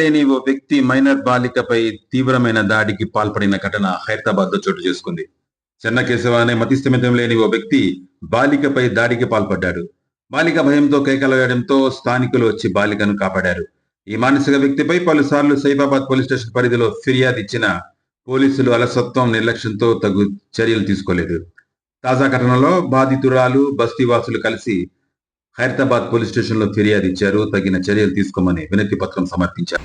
లేని ఓ వ్యక్తి మైనర్ బాలికపై తీవ్రమైన దాడికి పాల్పడిన ఘటన హైదరాబాద్లో చోటు చేసుకుంది. చెన్నకేశవ అనే మతిస్థిమితం లేని ఓ వ్యక్తి బాలికపై దాడికి పాల్పడ్డాడు. బాలిక భయంతో కేకలవేయడంతో స్థానికులు వచ్చి బాలికను కాపాడారు. ఈ మానసిక వ్యక్తిపై పలుసార్లు సైబాబాద్ పోలీస్ స్టేషన్ పరిధిలో ఫిర్యాదు ఇచ్చిన పోలీసులు అలసత్వం నిర్లక్ష్యంతో తగు చర్యలు తీసుకోలేదు. తాజా ఘటనలో బాధితురాలు బస్తీవాసులు కలిసి హైదరాబాద్ పోలీస్ స్టేషన్లో ఫిర్యాదు ఇచ్చారు. తగిన చర్యలు తీసుకోమని వినతి పత్రం సమర్పించారు.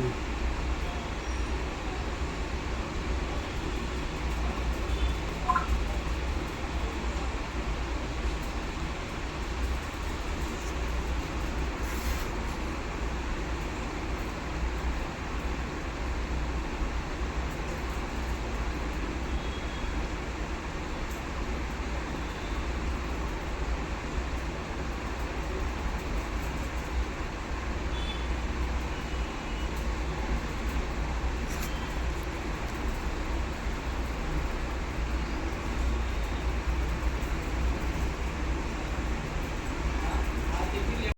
mm.